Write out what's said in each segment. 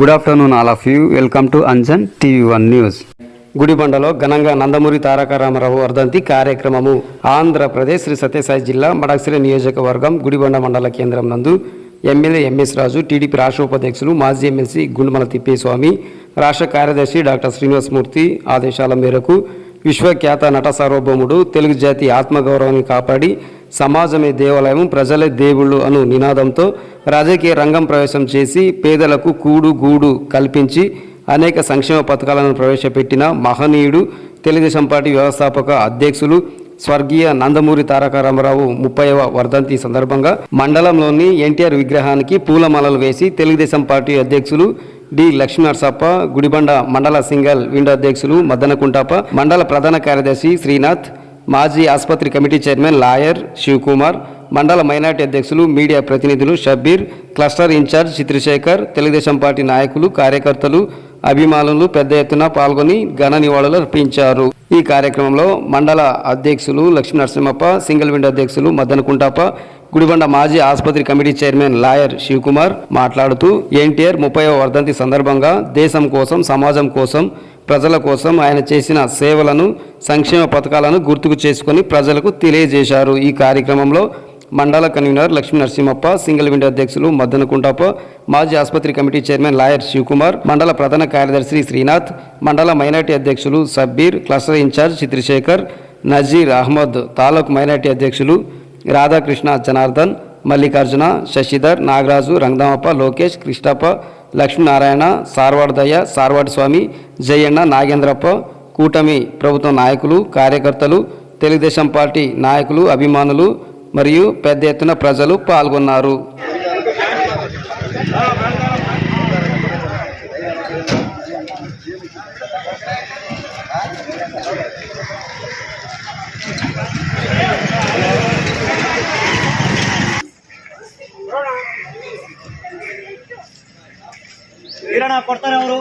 Good afternoon all of you. Welcome to Anjan TV one news. గుడిబండలో ఘనంగా నందమూరి తారక రామారావు వర్ధంతి కార్యక్రమము. ఆంధ్రప్రదేశ్ శ్రీ సత్యసాయి జిల్లా మడక్సిరి నియోజకవర్గం గుడిబండ మండల కేంద్రం నందు ఎమ్మెల్యే ఎంఎస్ రాజు టీడీపీ రాష్ట్ర ఉపాధ్యక్షులు మాజీ ఎమ్మెల్సీ గుండుమల తిప్పేస్వామి రాష్ట్ర కార్యదర్శి డాక్టర్ శ్రీనివాసమూర్తి ఆదేశాల మేరకు విశ్వఖ్యాత నట సార్వభౌముడు తెలుగు జాతి ఆత్మగౌరవాన్ని కాపాడి సమాజమే దేవాలయం ప్రజలే దేవుళ్ళు అను నినాదంతో రాజకీయ రంగం ప్రవేశం చేసి పేదలకు కూడు గూడు కల్పించి అనేక సంక్షేమ పథకాలను ప్రవేశపెట్టిన మహనీయుడు తెలుగుదేశం పార్టీ వ్యవస్థాపక అధ్యక్షులు స్వర్గీయ నందమూరి తారక రామారావు ముప్పైవ వర్ధంతి సందర్భంగా మండలంలోని ఎన్టీఆర్ విగ్రహానికి పూలమాలలు వేసి తెలుగుదేశం పార్టీ అధ్యక్షులు డి. లక్ష్మీనరసప్ప గుడిబండ మండల సింగల్ విండో అధ్యక్షులు మద్దనకుంటప్ప మండల ప్రధాన కార్యదర్శి శ్రీనాథ్ మాజీ ఆసుపత్రి కమిటీ చైర్మన్ లాయర్ శివకుమార్ మండల మైనార్టీ అధ్యక్షులు మీడియా ప్రతినిధులు Shabbir cluster in charge Chitrasekhar Telugu Desam party నాయకులు కార్యకర్తలు అభిమానులు పెద్ద ఎత్తున పాల్గొని ఘన నివాళులు అర్పించారు. ఈ కార్యక్రమంలో మండల అధ్యక్షులు లక్ష్మీ నరసింహప్ప సింగిల్ విండో అధ్యక్షులు మద్దనకుంటప్ప గుడిబండ మాజీ ఆసుపత్రి కమిటీ చైర్మన్ లాయర్ శివకుమార్ మాట్లాడుతూ ఎన్టీఆర్ ముప్పైవ వర్ధంతి సందర్భంగా దేశం కోసం సమాజం కోసం ప్రజల కోసం ఆయన చేసిన సేవలను సంక్షేమ పథకాలను గుర్తుకు చేసుకొని ప్రజలకు తెలియజేశారు. ఈ కార్యక్రమంలో మండల convener Lakshmi Narasimhappa single window అధ్యక్షులు మద్దనకుంటప్ప మాజీ ఆసుపత్రి కమిటీ చైర్మన్ లాయర్ శివకుమార్ మండల ప్రధాన కార్యదర్శి శ్రీనాథ్ మండల మైనార్టీ అధ్యక్షులు Sabbir cluster in charge Chitrasekhar Nazir Ahmed taluk minority అధ్యక్షులు రాధాకృష్ణ జనార్దన్ మల్లికార్జున శశిధర్ నాగరాజు రంగదామప్ప లోకేష్ కృష్ణప్ప లక్ష్మీనారాయణ సార్వాడదయ్య సార్వాడి స్వామి జయన్న నాగేంద్రప్ప కూటమి ప్రభుత్వ నాయకులు కార్యకర్తలు తెలుగుదేశం పార్టీ నాయకులు అభిమానులు మరియు పెద్ద ఎత్తున ప్రజలు పాల్గొన్నారు. ಹಣ ಕೊಡ್ತಾರೆ ಅವರು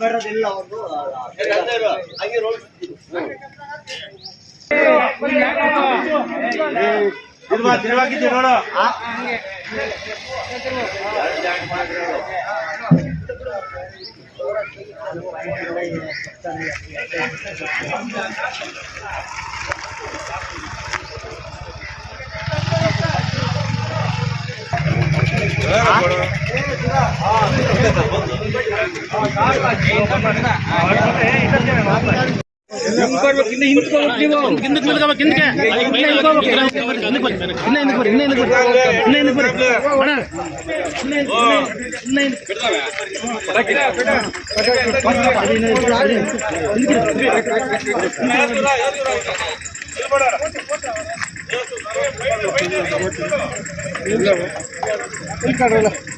ಮಾಡಿರೋದಿಲ್ಲ ನೋಡು Thank you. కింద ఎందుకు కిందకు బరి కింద ఎందుకు బరి కింద ఎందుకు బరి కింద ఎందుకు బరి అన్నా కింద ఎందుకు కింద ఎందుకు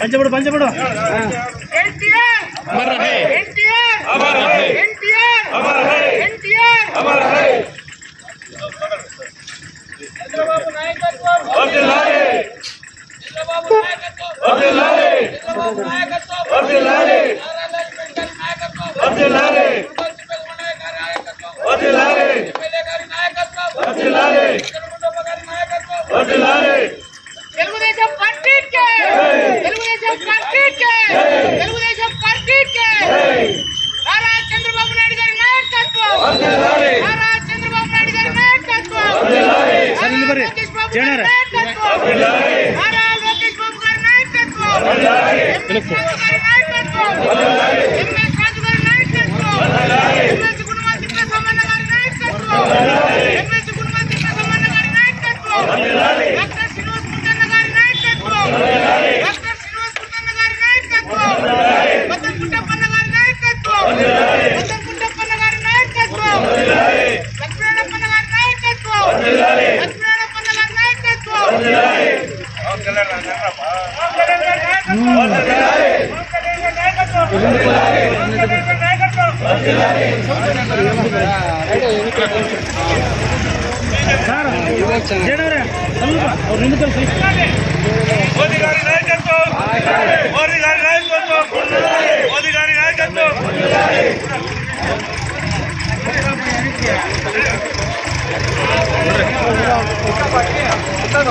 పంచబడు పంచబడు అమర్ రహే అమర్ రహే అమర్ రహే అమర్ రహే చంద్రబాబు నాయకత్వం వర్ధిల్లాలి చంద్రబాబు నాయకత్వం వర్ధిల్లాలి చంద్రబాబు నాయకత్వం వర్ధిల్లాలి నారా లక్ష్మణ్ గారి నాయకత్వం నిలబడి లోకేష్ బాబు గారి చేయనారా నాయకత్వం నారా లోకేష్ బాబు గారి నాయకత్వం ఎంఎస్ రాజు గారి నాయకత్వం ఎంఎస్ రాజు గారి నాయకత్వం ఎంఎస్ గుణమా తిప్పేసమ్మన్న గారి నాయకత్వం ఎంఎస్ గుణమా తిప్పేసమ్మన్న గారి నాయకత్వం డాక్టర్ శ్రీనివాస్ ముద్దన్న గారి నాయకత్వం డాక్టర్ శ్రీనివాస్ ముద్దన్న గారి నాయకత్వం వద్దం గుట్టప్పన్న గారి నాయకత్వం వద్దం గుట్టప్పన్న గారి నాయకత్వం లక్ష్మీనారాయణప్పన్న గారి నాయకత్వం లక్ష్మీనారాయణప్పన్న గారి నాయకత్వం చేయనారా మోదీ గారి నాయకత్వం మోదీ గారి నాయకత్వం మోదీ గారి నాయకత్వం దాని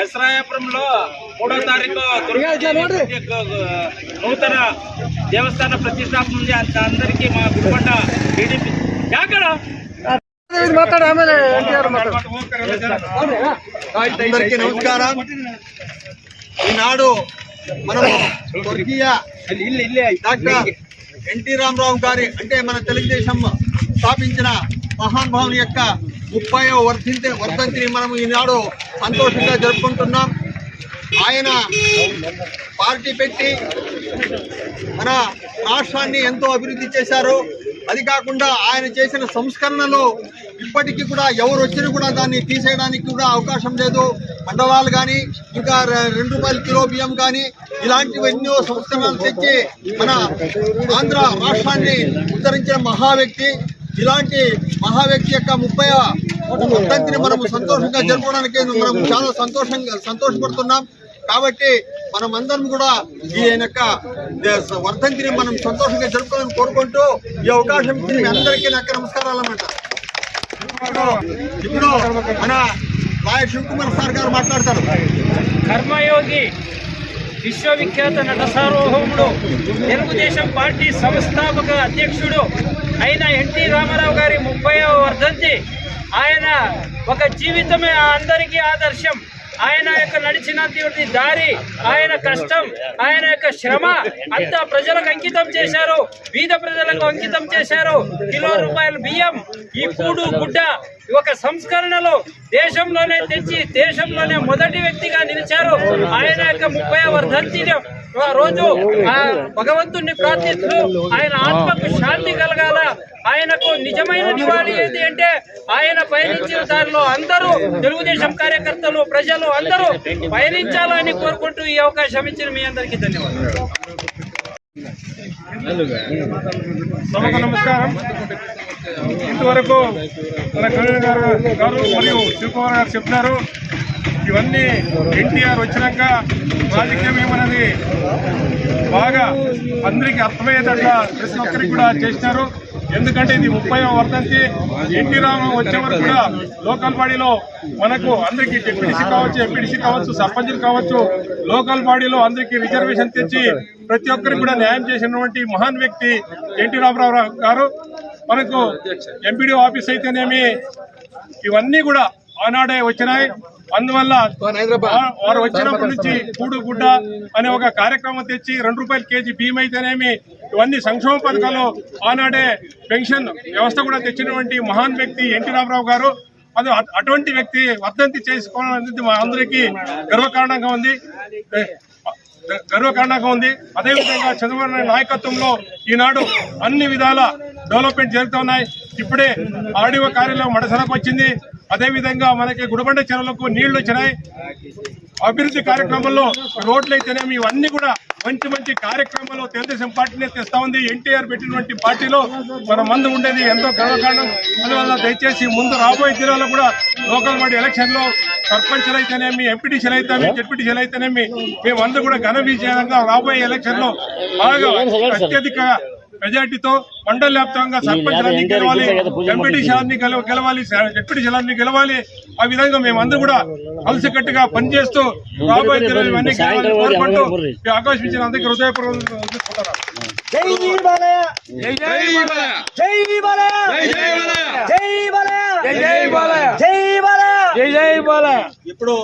ఎస్రాయపురంలో మూడో తారీఖు దుర్గా నూతన దేవస్థాన ప్రతిష్టాపన ఉంది. అంత అందరికీ మా గుడిబండ టీడీపీ. ఎక్కడ? అందరికీ నమస్కారం. ఈనాడు మనము స్వర్గీయ డాక్టర్ ఎన్టీ రామారావు గారి అంటే మన తెలుగుదేశం స్థాపించిన మహానుభావుని యొక్క ముప్పై వర్ధంతి వర్ధంతిని మనం ఈనాడు సంతోషంగా జరుపుకుంటున్నాం. ఆయన పార్టీ పెట్టి మన రాష్ట్రాన్ని ఎంతో అభివృద్ధి చేశారు. అది కాకుండా ఆయన చేసిన సంస్కరణలు ఇప్పటికీ కూడా ఎవరు వచ్చినా కూడా దాన్ని తీసేయడానికి కూడా అవకాశం లేదు. మండలాలు కానీ ఇంకా రెండు రూపాయల కిలో బియ్యం కానీ ఇలాంటివి ఎన్నో సంస్కరణలు తెచ్చి మన ఆంధ్ర రాష్ట్రాన్ని ఉద్ధరించిన మహా వ్యక్తి ఇలాంటి మహా వ్యక్తి యొక్క ముప్పై వర్ధంతిని మనం సంతోషంగా జరుపుకోవడానికి మనం చాలా సంతోషంగా సంతోషపడుతున్నాం. కాబట్టి మనం అందరం కూడా ఈ ఆయన యొక్క వర్ధంతిని మనం సంతోషంగా జరుపుకోవాలని కోరుకుంటూ ఈ అవకాశం ఇచ్చిన అందరికీ నాకు నమస్కారాలు అన్నమాట. ఇప్పుడు మన లాయర్ శివకుమార్ సార్ గారు మాట్లాడతారు. కర్మయోగి విశ్వవిఖ్యాత నట సార్వభౌముడు తెలుగుదేశం పార్టీ సంస్థాపక అధ్యక్షుడు అయిన ఎన్టీ రామారావు గారి ముప్పై వర్ధంతి. ఆయన ఒక జీవితమే అందరికీ ఆదర్శం. ఆయన యొక్క నడిచినటువంటి దారి ఆయన కష్టం ఆయన యొక్క శ్రమ అంతా ప్రజలకు అంకితం చేశారు. బీద ప్రజలకు అంకితం చేశారు. కిలో రూపాయల బియ్యం ఈ కూడు గుడ్డ ఒక సంస్కరణలో దేశంలోనే తెచ్చి దేశంలోనే మొదటి వ్యక్తిగా నిలిచారు. ఆయన యొక్క ముప్పై వర్ధంతిని ఆ రోజు ఆ భగవంతుణ్ణి ప్రార్థిస్తూ ఆయన ఆత్మకు శాంతి కలగాల. ఆయనకు నిజమైన నివాళి ఏంటి అంటే ఆయన పయనించిన దారిలో అందరూ తెలుగుదేశం కార్యకర్తలు ప్రజలు అందరూ పయనించాలని కోరుకుంటూ ఈ అవకాశం ఇచ్చిన మీ అందరికీ ధన్యవాదాలు. నమస్కారం. ఇంతవరకు మన కళ్యాణ్ గారు గారు మరియు శివకుమార్ గారు చెప్పినారు. ఇవన్నీ ఎన్టీఆర్ వచ్చినాక రాజకీయం ఏమన్నది బాగా అందరికీ అర్థమయ్యేటట్లా ప్రతి ఒక్కరికి కూడా చేసినారు. ఎందుకంటే ఇది ముప్పై వర్ధంతి. ఎన్టీ రామ వచ్చే వరకు కూడా లోకల్ బాడీలో మనకు అందరికీ డిప్యూటీసీ కావచ్చు ఎంపీడీసీ కావచ్చు సర్పంచులు కావచ్చు లోకల్ బాడీలో అందరికీ రిజర్వేషన్ తెచ్చి ప్రతి ఒక్కరికి కూడా న్యాయం చేసినటువంటి మహాన్ వ్యక్తి ఎన్టీ రామారావు గారు. మనకు ఎంపీడీ ఆఫీస్ అయితేనేమి ఇవన్నీ కూడా ఆనాడే వచ్చినాయి. అందువల్ల వారు వచ్చినప్పటి నుంచి కూడు గుడ్డ అనే ఒక కార్యక్రమం తెచ్చి రెండు రూపాయల కేజీ బియ్యం అయితేనేమి ఇవన్నీ సంక్షేమ పథకాలు ఆనాడే పెన్షన్ వ్యవస్థ కూడా తెచ్చినటువంటి మహాన్ వ్యక్తి ఎన్టీ రామారావు గారు. అది అటువంటి వ్యక్తి వర్ధంతి చేసుకోవడం అనేది మా అందరికీ గర్వకారణంగా ఉంది. గర్వకారణంగా ఉంది. అదేవిధంగా చంద్రబాబు నాయుడు నాయకత్వంలో ఈనాడు అన్ని విధాల డెవలప్మెంట్ జరుగుతున్నాయి ఇప్పుడే ఆడియో కార్యాలయం మడసలకు వచ్చింది. అదేవిధంగా మనకి గుడిబండ చెరువులకు నీళ్ళు వచ్చినాయి. అభివృద్ధి కార్యక్రమంలో రోడ్లు అయితేనేమి ఇవన్నీ కూడా మంచి మంచి కార్యక్రమాలు తెలుగుదేశం పార్టీనే తెస్తా ఉంది. ఎన్టీఆర్ పెట్టినటువంటి పార్టీలో మన మందు ఉండేది ఎంతో గర్వకారణం. అందువల్ల దయచేసి ముందు రాబోయే జిల్లాలో కూడా లోకల్ బాడీ ఎలక్షన్లో సర్పంచ్లు అయితేనేమి ఎంపీటీసీలు అయితేనేమి జడ్పీటీసీలు అయితేనేమి మేమందరూ కూడా ఘన విజయంగా రాబోయే ఎలక్షన్లో బాగా అత్యధిక మెజార్టీతో మండల వ్యాప్తంగా సర్పంచ్లన్నీ గెలవాలి గెలవ- గెలవాలి జడ్పీటీసీలన్నీ గెలవాలి. ఆ విధంగా మేమందరూ కూడా కలిసికట్టుగా పనిచేస్తూ రాబోయే దినాలు ఇవన్నీ గెలవాలని కోరుకుంటూ ఈ అవకాశం ఇచ్చిన అందరికీ హృదయపూర్వకంగా వదిలిపోతున్నాను. ఇప్పుడు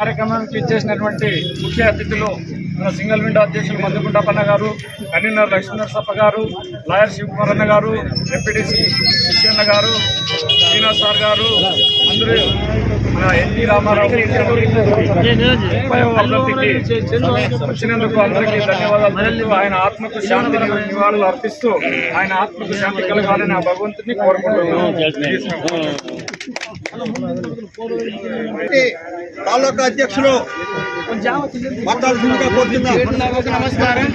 కార్యక్రమానికి ఇచ్చేసినటువంటి ముఖ్య అతిథులు మన సింగిల్ విండో అధ్యక్షులు మధుకుంటప్పన్న గారు కన్వీనర్ లక్ష్మీనరసప్ప గారు లాయర్ శివకుమార్ అన్న గారు ఎంపీటీసీ కృష్ణన్న గారు శ్రీనివాస్ సార్ గారు అందరూ మన ఎన్టీ రామారావు వచ్చినందుకు అందరికీ ధన్యవాదాలు తెలుపుతూ ఆయన ఆత్మకు శాంతి నివాళులు అర్పిస్తూ ఆయన ఆత్మకు శాంతి కలగాలని ఆ భగవంతుని కోరుకుంటున్నాను. తాలూకా అధ్యక్షులు మాట్లాడుతుందిగా కోరుతున్నా. నమస్కారం.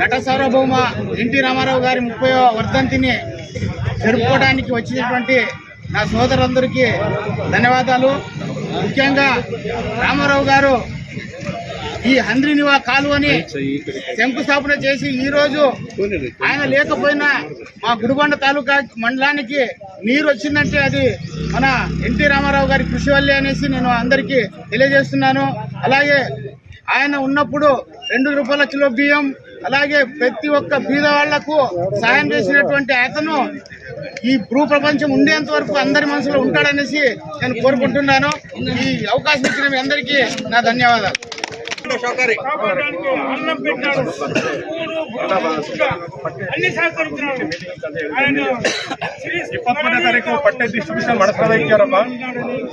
నట సార్వభౌమ ఎన్టీ రామారావు గారి ముప్పై వర్ధంతిని జరుపుకోవడానికి వచ్చినటువంటి నా సోదరులందరికీ ధన్యవాదాలు. ముఖ్యంగా రామారావు గారు ఈ హంద్రినివా కాలువని శంకుస్థాపన చేసి ఈ రోజు ఆయన లేకపోయినా మా గుడిబండ తాలూకా మండలానికి నీరు వచ్చిందంటే అది మన ఎన్టీ రామారావు గారి కృషి వల్లే అనేసి నేను అందరికీ తెలియజేస్తున్నాను. అలాగే ఆయన ఉన్నప్పుడు రెండు రూపాయల కిలో బియ్యం అలాగే ప్రతి ఒక్క బీద వాళ్ళకు సాయం చేసినటువంటి అతను ఈ భూ ప్రపంచం ఉండేంత వరకు అందరి మనసులో ఉంటాడనేసి నేను కోరుకుంటున్నాను. ఈ అవకాశం ఇచ్చిన మీ అందరికీ నా ధన్యవాదాలు. సౌకర్య అన్నం పెట్టాడు ఊరు గుట్ట, అన్ని సహకరిస్తున్నాడు ఆయన ಇಪ್ಪತ್ತನೇ ತಾರೀಕು ಪಟ್ಟೆ ಡಿಸ್ಟ್ರಿಬ್ಯೂಷನ್ ಮಾಡಿಸ್ತಾ ಇದ್ದಾರಪ್ಪ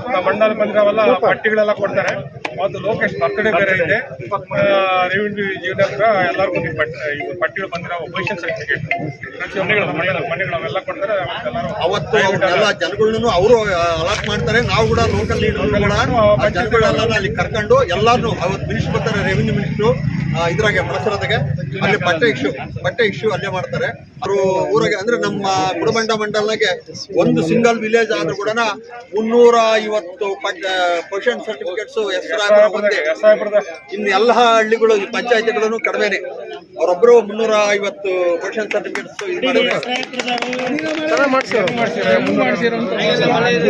ನಮ್ಮ ಮಂಡಲ ಬಂದಿರೋ ವಲ್ಲ ಪಟ್ಟಿಗಳೆಲ್ಲ ಕೊಡ್ತಾರೆ ಮತ್ತು ಲೋಕೇಶ್ ಬರ್ತ್ಡೇ ಬೇರೆ ಇದೆ. ರೆವಿನ್ಯೂ ಹತ್ರ ಎಲ್ಲರಿಗೂ ನಿಮ್ಮ ಪಟ್ಟಿ ಇವು ಪಟ್ಟಿಗಳು ಬಂದಿರೋ ಪೊಸಿಷನ್ ಸರ್ಟಿಫಿಕೇಟ್ ಮನೆಗಳ ಮನೆಗಳು ಮನೆಗಳು ಅವೆಲ್ಲ ಕೊಡ್ತಾರೆ. ಅವತ್ತು ಎಲ್ಲ ಜನಗಳನ್ನೂ ಅವರು ಅಲಾಟ್ ಮಾಡ್ತಾರೆ. ನಾವು ಕೂಡ ಲೋಕಲ್ ಲೀಡರ್ ಜನಗಳೆಲ್ಲ ಅಲ್ಲಿ ಕರ್ಕೊಂಡು ಎಲ್ಲರೂ ಅವತ್ತು ಮಿನಿಸ್ಟರ್ ಬರ್ತಾರೆ ರೆವಿನ್ಯೂ ಮಿನಿಸ್ಟ್ರು ಇದ್ರಾಗೆ ಮನಸರದಾಗೆ ಅಲ್ಲಿ ಬಟ್ಟೆ ಇಶ್ಯೂ ಬಟ್ಟೆ ಇಶ್ಯೂ ಅಲ್ಲೇ ಮಾಡ್ತಾರೆ. ಅವರು ಊರಾಗೆ ಅಂದ್ರೆ ನಮ್ಮ ಕುಡಬಂಡ ಮಂಡಲ್ನಾಗೆ ಒಂದು ಸಿಂಗಲ್ ವಿಲೇಜ್ ಆದ್ರೂ ಕೂಡ ಮುನ್ನೂರ ಐವತ್ತು ಪೊಸಿಷನ್ ಸರ್ಟಿಫಿಕೇಟ್ಸ್ ಹೆಸರು ಸಾಹೇಬರು ಇನ್ನು ಎಲ್ಲ ಹಳ್ಳಿಗಳು ಪಂಚಾಯತಿಗಳನ್ನು ಕಡಿಮೆನೆ ಅವರೊಬ್ಬರು ಮುನ್ನೂರ ಐವತ್ತು ಪರ್ಸೆಂಟ್ ಸರ್ಟಿಫಿಕೇಟ್ಸ್ ಇದು